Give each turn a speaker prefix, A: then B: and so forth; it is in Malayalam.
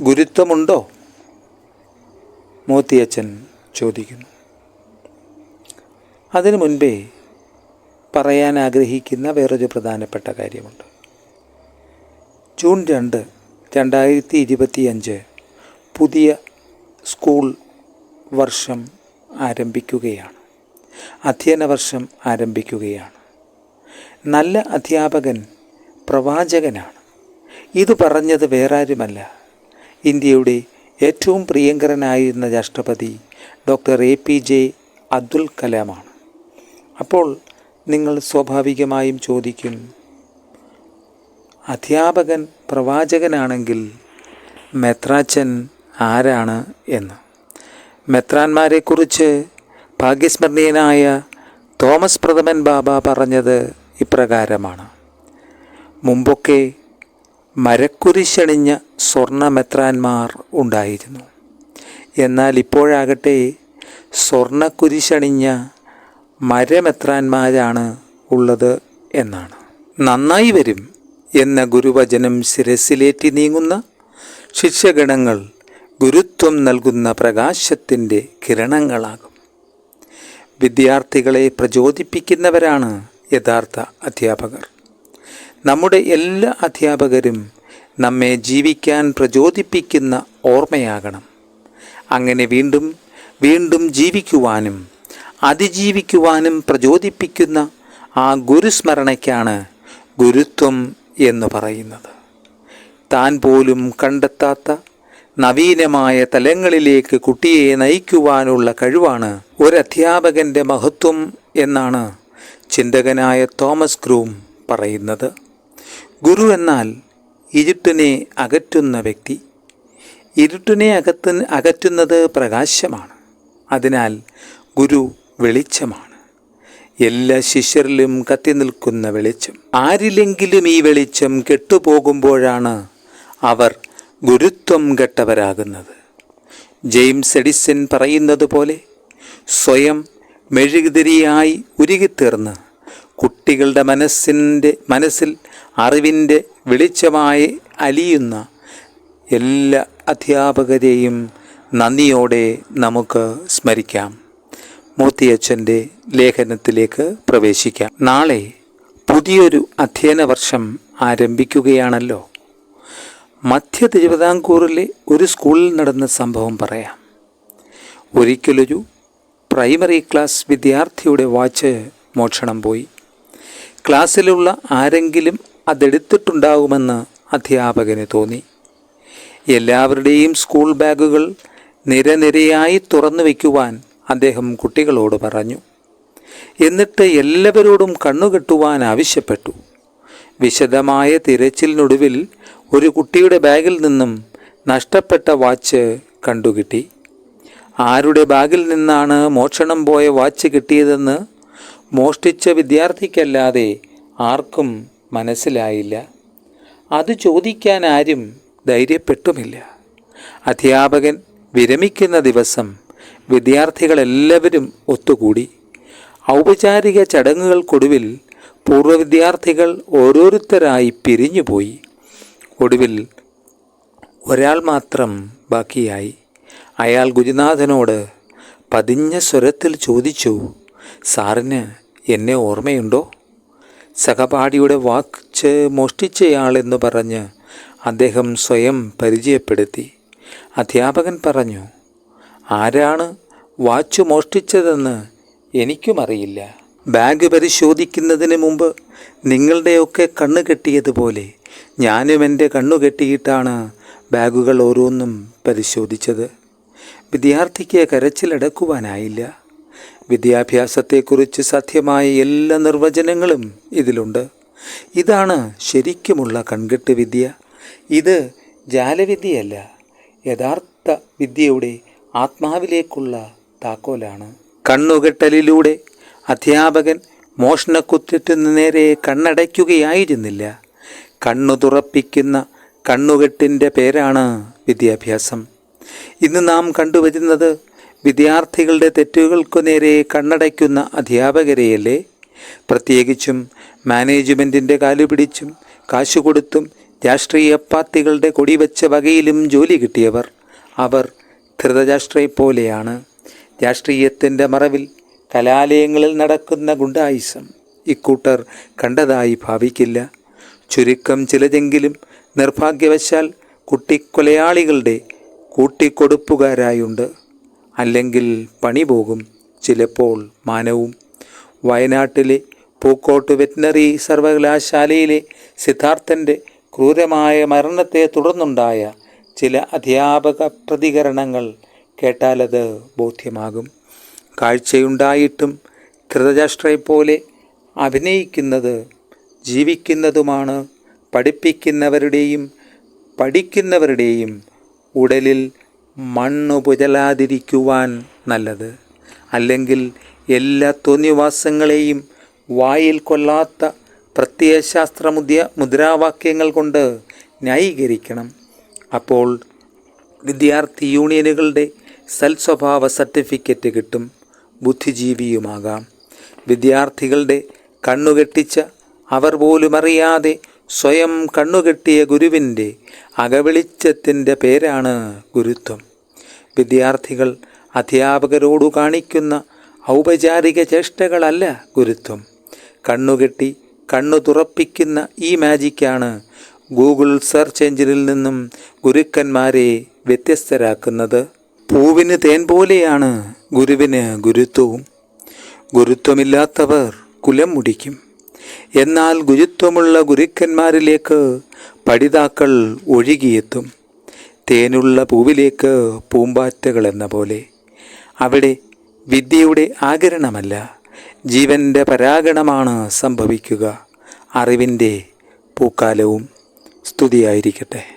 A: ഗുരുത്വമുണ്ടോ? മോത്തിയച്ചൻ ചോദിക്കുന്നു. അതിനു മുൻപേ പറയാൻ ആഗ്രഹിക്കുന്ന വേറൊരു പ്രധാനപ്പെട്ട കാര്യമുണ്ട്. ജൂൺ രണ്ട് രണ്ടായിരത്തി ഇരുപത്തിയഞ്ച് പുതിയ സ്കൂൾ വർഷം ആരംഭിക്കുകയാണ്. അധ്യയന വർഷം ആരംഭിക്കുകയാണ്. നല്ല അധ്യാപകൻ പ്രവാചകനാണ്. ഇത് പറഞ്ഞത് വേറാരുമല്ല ഇന്ത്യയുടെ ഏറ്റവും പ്രിയങ്കരനായിരുന്ന രാഷ്ട്രപതി doctor A P J Abdul കലാമാണ്. അപ്പോൾ നിങ്ങൾ സ്വാഭാവികമായും ചോദിക്കും അധ്യാപകൻ പ്രവാചകനാണെങ്കിൽ മെത്രാച്ചൻ ആരാണ് എന്ന്? മെത്രാന്മാരെക്കുറിച്ച് ഭാഗ്യസ്മരണീയനായ തോമസ് പ്രഥമൻ ബാബ പറഞ്ഞത് ഇപ്രകാരമാണ്. മുമ്പൊക്കെ മരക്കുരിശണിഞ്ഞ സ്വർണമെത്രാന്മാർ ഉണ്ടായിരുന്നു. എന്നാൽ ഇപ്പോഴാകട്ടെ സ്വർണക്കുരിശണിഞ്ഞ മരമെത്രാന്മാരാണ് ഉള്ളത് എന്നാണ്. നന്നായി വരും എന്ന ഗുരുവചനം ശിരസിലേറ്റി നീങ്ങുന്ന ശിഷ്യഗണങ്ങൾ ഗുരുത്വം നൽകുന്ന പ്രകാശത്തിന്റെ കിരണങ്ങളാകും. വിദ്യാർത്ഥികളെ പ്രചോദിപ്പിക്കുന്നവരാണ് യഥാർത്ഥ അധ്യാപകർ. നമ്മുടെ എല്ലാ അധ്യാപകരും നമ്മെ ജീവിക്കാൻ പ്രചോദിപ്പിക്കുന്ന ഓർമ്മയാകണം. അങ്ങനെ വീണ്ടും വീണ്ടും ജീവിക്കുവാനും അതിജീവിക്കുവാനും പ്രചോദിപ്പിക്കുന്ന ആ ഗുരുസ്മരണയ്ക്കാണ് ഗുരുത്വം എന്ന് പറയുന്നത്. താൻ പോലും കണ്ടെത്താത്ത നവീനമായ തലങ്ങളിലേക്ക് കുട്ടിയെ നയിക്കുവാനുള്ള കഴിവാണ് ഒരധ്യാപകന്റെ മഹത്വം എന്നാണ് ചിന്തകനായ തോമസ് ഗ്രൂം പറയുന്നത്. ഗുരു എന്നാൽ ഇരുട്ടിനെ അകറ്റുന്ന വ്യക്തി. ഇരുട്ടിനെ അകത്ത് അകറ്റുന്നത് പ്രകാശമാണ്. അതിനാൽ ഗുരു വെളിച്ചമാണ്. എല്ലാ ശിഷ്യരിലും കത്തി നിൽക്കുന്ന വെളിച്ചം. ആരിലെങ്കിലും ഈ വെളിച്ചം കെട്ടുപോകുമ്പോഴാണ് അവർ ഗുരുത്വം കെട്ടവരാകുന്നത്. ജെയിംസ് എഡിസൺ പറയുന്നത് പോലെ സ്വയം മെഴുകുതിരിയായി ഉരുകിത്തീർന്ന് കുട്ടികളുടെ മനസ്സിന്റെ മനസ്സിൽ അറിവിന്റെ വെളിച്ചമായി അലിയുന്ന എല്ലാ അധ്യാപകരെയും നന്ദിയോടെ നമുക്ക് സ്മരിക്കാം. മൂർത്തിയച്ഛന്റെ ലേഖനത്തിലേക്ക് പ്രവേശിക്കാം. നാളെ പുതിയൊരു അധ്യയന വർഷം ആരംഭിക്കുകയാണല്ലോ. മധ്യ തിരുവിതാംകൂറിലെ ഒരു സ്കൂളിൽ നടന്ന സംഭവം പറയാം. ഒരിക്കലൊരു പ്രൈമറി ക്ലാസ് വിദ്യാർത്ഥിയുടെ വാച്ച് മോഷണം പോയി. ക്ലാസ്സിലുള്ള ആരെങ്കിലും അതെടുത്തിട്ടുണ്ടാകുമെന്ന് അധ്യാപകന് തോന്നി. എല്ലാവരുടെയും സ്കൂൾ ബാഗുകൾ നിരനിരയായി തുറന്നു വയ്ക്കുവാൻ അദ്ദേഹം കുട്ടികളോട് പറഞ്ഞു. എന്നിട്ട് എല്ലാവരോടും കണ്ണുകെട്ടുവാൻ ആവശ്യപ്പെട്ടു. വിശദമായ തിരച്ചിലിനൊടുവിൽ ഒരു കുട്ടിയുടെ ബാഗിൽ നിന്നും നഷ്ടപ്പെട്ട വാച്ച് കണ്ടുകിട്ടി. ആരുടെ ബാഗിൽ നിന്നാണ് മോഷണം പോയ വാച്ച് കിട്ടിയതെന്ന് മോഷ്ടിച്ച വിദ്യാർത്ഥിക്കല്ലാതെ ആർക്കും മനസ്സിലായില്ല. അത് ചോദിക്കാൻ ആരും ധൈര്യപ്പെട്ടുമില്ല. അധ്യാപകൻ വിരമിക്കുന്ന ദിവസം വിദ്യാർത്ഥികളെല്ലാവരും ഒത്തുകൂടി. ഔപചാരിക ചടങ്ങുകൾക്കൊടുവിൽ പൂർവ വിദ്യാർത്ഥികൾ ഓരോരുത്തരായി പിരിഞ്ഞുപോയി. ഒടുവിൽ ഒരാൾ മാത്രം ബാക്കിയായി. അയാൾ ഗുരുനാഥനോട് പതിഞ്ഞ സ്വരത്തിൽ ചോദിച്ചു സാറിന് എന്നെ ഓർമ്മയുണ്ടോ? സഹപാഠിയുടെ വാച്ച് മോഷ്ടിച്ചയാളെന്ന് പറഞ്ഞ് അദ്ദേഹം സ്വയം പരിചയപ്പെടുത്തി. അധ്യാപകൻ പറഞ്ഞു ആരാണ് വാച്ച് മോഷ്ടിച്ചതെന്ന് എനിക്കുമറിയില്ല. ബാഗ് പരിശോധിക്കുന്നതിന് മുമ്പ് നിങ്ങളുടെയൊക്കെ കണ്ണ് കെട്ടിയതുപോലെ ഞാനും എന്റെ കണ്ണു കെട്ടിയിട്ടാണ് ബാഗുകൾ ഓരോന്നും പരിശോധിച്ചത്. വിദ്യാർത്ഥിക്ക് കരച്ചിലടക്കുവാനായില്ല. വിദ്യാഭ്യാസത്തെക്കുറിച്ച് സത്യമായ എല്ലാ നിർവചനങ്ങളും ഇതിലുണ്ട്. ഇതാണ് ശരിക്കുമുള്ള കൺകെട്ട് വിദ്യ. ഇത് ജാലവിദ്യയല്ല യഥാർത്ഥ വിദ്യയുടെ ആത്മാവിലേക്കുള്ള താക്കോലാണ്. കണ്ണുകെട്ടലിലൂടെ അധ്യാപകൻ മോഷണക്കുറ്റത്തിനു നേരെ കണ്ണടയ്ക്കുകയായിരുന്നില്ല. കണ്ണു തുറപ്പിക്കുന്ന കണ്ണുകെട്ടിന്റെ പേരാണ് വിദ്യാഭ്യാസം. ഇന്ന് നാം കണ്ടുവരുന്നത് വിദ്യാർത്ഥികളുടെ തെറ്റുകൾക്കു നേരെ കണ്ണടയ്ക്കുന്ന അധ്യാപകരെയല്ലേ? പ്രത്യേകിച്ചും മാനേജ്മെന്റിന്റെ കാലുപിടിച്ചും കാശു കൊടുത്തും രാഷ്ട്രീയ പാർട്ടികളുടെ കൊടിവെച്ച വകയിലും ജോലി കിട്ടിയവർ അവർ ധൃതരാഷ്ട്രയെ പോലെയാണ് രാഷ്ട്രീയത്തിന്റെ മറവിൽ കലാലയങ്ങളിൽ നടക്കുന്ന ഗുണ്ടായുസം ഇക്കൂട്ടർ കണ്ടതായി ഭാവിക്കില്ല. ചുരുക്കം ചിലതെങ്കിലും നിർഭാഗ്യവശാൽ കുട്ടിക്കൊലയാളികളുടെ കൂട്ടിക്കൊടുപ്പുകാരായുണ്ട്. അല്ലെങ്കിൽ പണി പോകും. ചിലപ്പോൾ മാനവും. വയനാട്ടിലെ പൂക്കോട്ട് വെറ്റിനറി സർവകലാശാലയിലെ സിദ്ധാർത്ഥന്റെ ക്രൂരമായ മരണത്തെ തുടർന്നുണ്ടായ ചില അധ്യാപക പ്രതികരണങ്ങൾ കേട്ടാലത് ബോധ്യമാകും. കാഴ്ചയുണ്ടായിട്ടും ധൃതരാഷ്ട്രയെപ്പോലെ അഭിനയിക്കുന്നത് ജീവിക്കുന്നതുമാണ് പഠിപ്പിക്കുന്നവരുടെയും പഠിക്കുന്നവരുടെയും ഉടലിൽ മണ്ണു പുരലാതിരിക്കുവാൻ നല്ലത്. അല്ലെങ്കിൽ എല്ലാ തോന്നിവാസങ്ങളെയും വായിൽ കൊല്ലാത്ത പ്രത്യയശാസ്ത്ര മുദ്ര മുദ്രാവാക്യങ്ങൾ കൊണ്ട് ന്യായീകരിക്കണം. അപ്പോൾ വിദ്യാർത്ഥി യൂണിയനുകളുടെ സൽസ്വഭാവ സർട്ടിഫിക്കറ്റ് കിട്ടും. ബുദ്ധിജീവിയുമാകാം. വിദ്യാർത്ഥികളുടെ കണ്ണുകെട്ടിച്ച അവർ പോലും അറിയാതെ സ്വയം കണ്ണുകെട്ടിയ ഗുരുവിന്റെ അകവെളിച്ചത്തിന്റെ പേരാണ് ഗുരുത്വം. വിദ്യാർത്ഥികൾ അധ്യാപകരോടു കാണിക്കുന്ന ഔപചാരിക ചേഷ്ടകളല്ല ഗുരുത്വം. കണ്ണുകെട്ടി കണ്ണു തുറപ്പിക്കുന്ന ഈ മാജിക്കാണ് ഗൂഗിൾ സെർച്ച് എഞ്ചിനിൽ നിന്നും ഗുരുക്കന്മാരെ വ്യത്യസ്തരാക്കുന്നത്. പൂവിന് തേൻ പോലെയാണ് ഗുരുവിന് ഗുരുത്വവും. ഗുരുത്വമില്ലാത്തവർ കുലം മുടിക്കും. എന്നാൽ ഗുരുത്വമുള്ള ഗുരുക്കന്മാരിലേക്ക് പഠിതാക്കൾ ഒഴുകിയെത്തും. തേനുള്ള പൂവിലേക്ക് പൂമ്പാറ്റകൾ എന്ന പോലെ. അവിടെ വിദ്യയുടെ ആകരണമല്ല ജീവന്റെ പരാഗണമാണ് സംഭവിക്കുക. അറിവിന്റെ പൂക്കാലവും സ്തുതിയായിരിക്കട്ടെ.